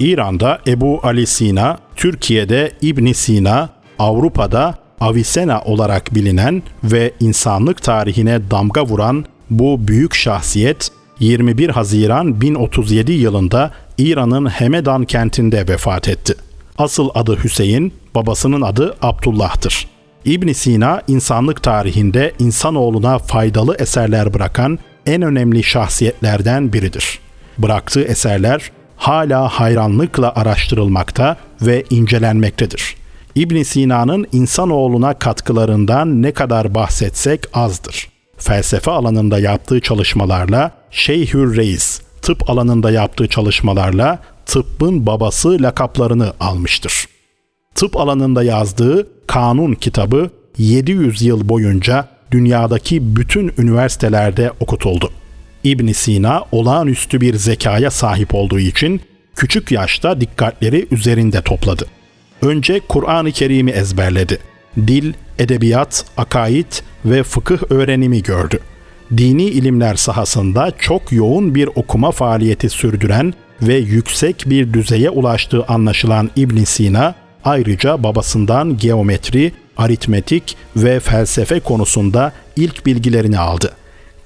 İran'da Ebu Ali Sina, Türkiye'de İbn Sina, Avrupa'da Avicenna olarak bilinen ve insanlık tarihine damga vuran bu büyük şahsiyet 21 Haziran 1037 yılında İran'ın Hemedan kentinde vefat etti. Asıl adı Hüseyin, babasının adı Abdullah'tır. İbn Sina insanlık tarihinde insanoğluna faydalı eserler bırakan en önemli şahsiyetlerden biridir. Bıraktığı eserler hala hayranlıkla araştırılmakta ve incelenmektedir. İbn Sina'nın insanoğluna katkılarından ne kadar bahsetsek azdır. Felsefe alanında yaptığı çalışmalarla Şeyhür Reis, tıp alanında yaptığı çalışmalarla tıbbın babası lakaplarını almıştır. Tıp alanında yazdığı Kanun kitabı 700 yıl boyunca dünyadaki bütün üniversitelerde okutuldu. İbn Sina olağanüstü bir zekaya sahip olduğu için küçük yaşta dikkatleri üzerinde topladı. Önce Kur'an-ı Kerim'i ezberledi. Dil, edebiyat, akaid ve fıkıh öğrenimi gördü. Dini ilimler sahasında çok yoğun bir okuma faaliyeti sürdüren ve yüksek bir düzeye ulaştığı anlaşılan İbn Sina, ayrıca babasından geometri, aritmetik ve felsefe konusunda ilk bilgilerini aldı.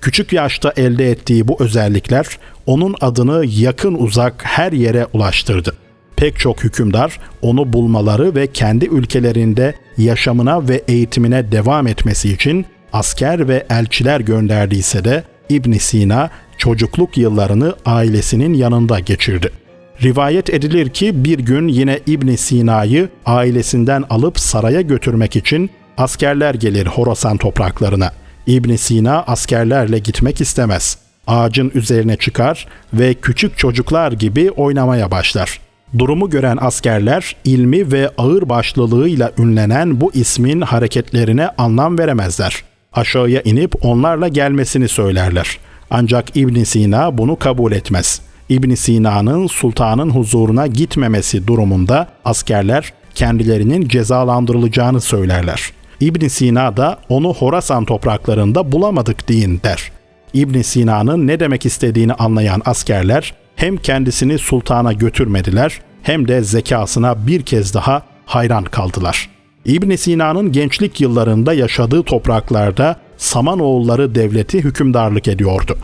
Küçük yaşta elde ettiği bu özellikler onun adını yakın uzak her yere ulaştırdı. Pek çok hükümdar onu bulmaları ve kendi ülkelerinde yaşamına ve eğitimine devam etmesi için asker ve elçiler gönderdiyse de İbn Sina çocukluk yıllarını ailesinin yanında geçirdi. Rivayet edilir ki bir gün yine İbn Sina'yı ailesinden alıp saraya götürmek için askerler gelir Horasan topraklarına. İbn Sina askerlerle gitmek istemez. Ağacın üzerine çıkar ve küçük çocuklar gibi oynamaya başlar. Durumu gören askerler ilmi ve ağır başlılığıyla ünlenen bu ismin hareketlerine anlam veremezler. Aşağıya inip onlarla gelmesini söylerler. Ancak İbn Sina bunu kabul etmez. İbn Sina'nın sultanın huzuruna gitmemesi durumunda askerler kendilerinin cezalandırılacağını söylerler. İbn Sina da onu Horasan topraklarında bulamadık deyin der. İbn Sina'nın ne demek istediğini anlayan askerler hem kendisini sultana götürmediler hem de zekasına bir kez daha hayran kaldılar. İbn Sina'nın gençlik yıllarında yaşadığı topraklarda Samanoğulları devleti hükümdarlık ediyordu.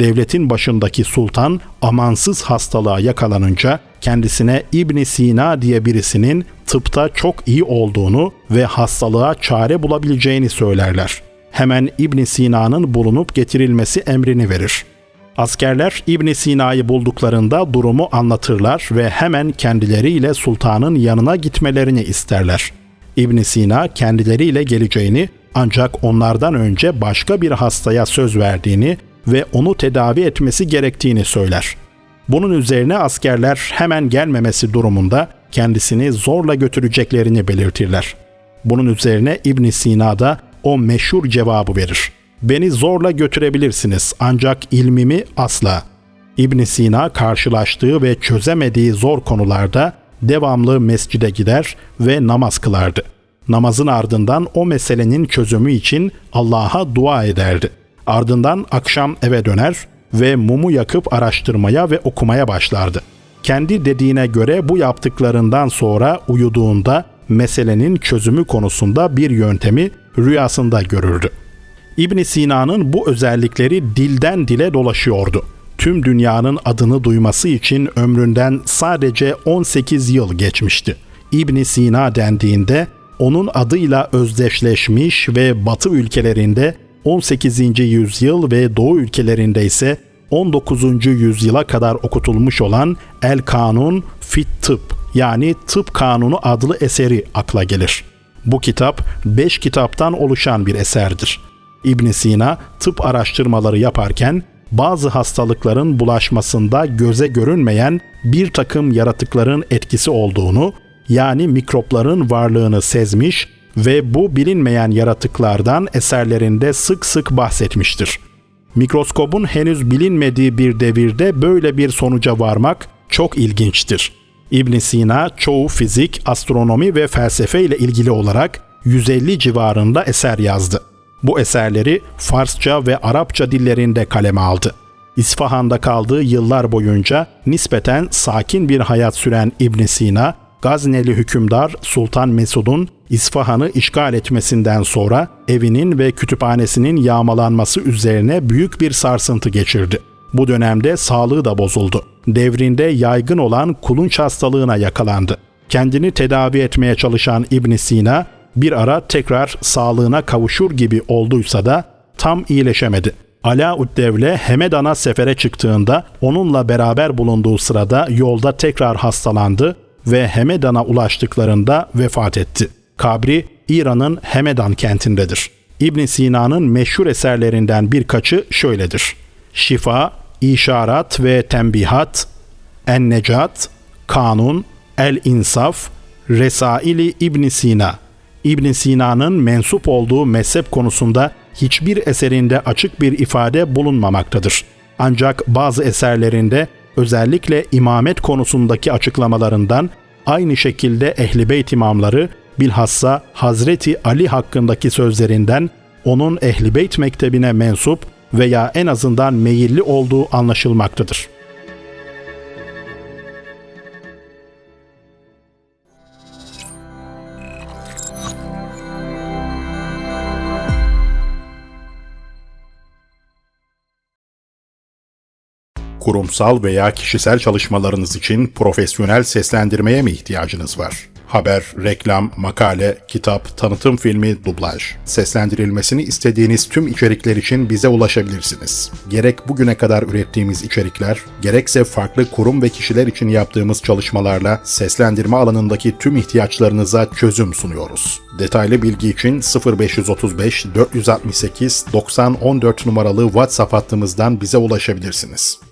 Devletin başındaki sultan amansız hastalığa yakalanınca kendisine İbn Sina diye birisinin tıpta çok iyi olduğunu ve hastalığa çare bulabileceğini söylerler. Hemen İbn Sina'nın bulunup getirilmesi emrini verir. Askerler İbn Sina'yı bulduklarında durumu anlatırlar ve hemen kendileriyle sultanın yanına gitmelerini isterler. İbn Sina kendileriyle geleceğini ancak onlardan önce başka bir hastaya söz verdiğini ve onu tedavi etmesi gerektiğini söyler. Bunun üzerine askerler hemen gelmemesi durumunda kendisini zorla götüreceklerini belirtirler. Bunun üzerine İbn Sina da o meşhur cevabı verir. Beni zorla götürebilirsiniz ancak ilmimi asla. İbn Sina karşılaştığı ve çözemediği zor konularda devamlı mescide gider ve namaz kılardı. Namazın ardından o meselenin çözümü için Allah'a dua ederdi. Ardından akşam eve döner ve mumu yakıp araştırmaya ve okumaya başlardı. Kendi dediğine göre bu yaptıklarından sonra uyuduğunda meselenin çözümü konusunda bir yöntemi rüyasında görürdü. İbn Sina'nın bu özellikleri dilden dile dolaşıyordu. Tüm dünyanın adını duyması için ömründen sadece 18 yıl geçmişti. İbn Sina dendiğinde onun adıyla özdeşleşmiş ve Batı ülkelerinde 18. yüzyıl ve Doğu ülkelerinde ise 19. yüzyıla kadar okutulmuş olan El Kanun Fit Tıp yani Tıp Kanunu adlı eseri akla gelir. Bu kitap 5 kitaptan oluşan bir eserdir. İbn Sina tıp araştırmaları yaparken bazı hastalıkların bulaşmasında göze görünmeyen bir takım yaratıkların etkisi olduğunu yani mikropların varlığını sezmiş ve bu bilinmeyen yaratıklardan eserlerinde sık sık bahsetmiştir. Mikroskobun henüz bilinmediği bir devirde böyle bir sonuca varmak çok ilginçtir. İbn Sina çoğu fizik, astronomi ve felsefe ile ilgili olarak 150 civarında eser yazdı. Bu eserleri Farsça ve Arapça dillerinde kaleme aldı. İsfahan'da kaldığı yıllar boyunca nispeten sakin bir hayat süren İbn Sina, Gazneli hükümdar Sultan Mesud'un İsfahan'ı işgal etmesinden sonra evinin ve kütüphanesinin yağmalanması üzerine büyük bir sarsıntı geçirdi. Bu dönemde sağlığı da bozuldu. Devrinde yaygın olan kulunç hastalığına yakalandı. Kendini tedavi etmeye çalışan İbn Sina bir ara tekrar sağlığına kavuşur gibi olduysa da tam iyileşemedi. Alauddevle Hemedan'a sefere çıktığında onunla beraber bulunduğu sırada yolda tekrar hastalandı ve Hemedan'a ulaştıklarında vefat etti. Kabri İran'ın Hemedan kentindedir. İbn Sina'nın meşhur eserlerinden birkaçı şöyledir. Şifa, İşarat ve Tembihat, En-Necat, Kanun, El-İnsaf, Resaili İbn Sina. İbn Sina'nın mensup olduğu mezhep konusunda hiçbir eserinde açık bir ifade bulunmamaktadır. Ancak bazı eserlerinde özellikle imamet konusundaki açıklamalarından aynı şekilde Ehl-i Beyt imamları bilhassa Hazreti Ali hakkındaki sözlerinden onun Ehl-i Beyt mektebine mensup veya en azından meyilli olduğu anlaşılmaktadır. Kurumsal veya kişisel çalışmalarınız için profesyonel seslendirmeye mi ihtiyacınız var? Haber, reklam, makale, kitap, tanıtım filmi, dublaj. Seslendirilmesini istediğiniz tüm içerikler için bize ulaşabilirsiniz. Gerek bugüne kadar ürettiğimiz içerikler, gerekse farklı kurum ve kişiler için yaptığımız çalışmalarla seslendirme alanındaki tüm ihtiyaçlarınıza çözüm sunuyoruz. Detaylı bilgi için 0535 468 90 14 numaralı WhatsApp hattımızdan bize ulaşabilirsiniz.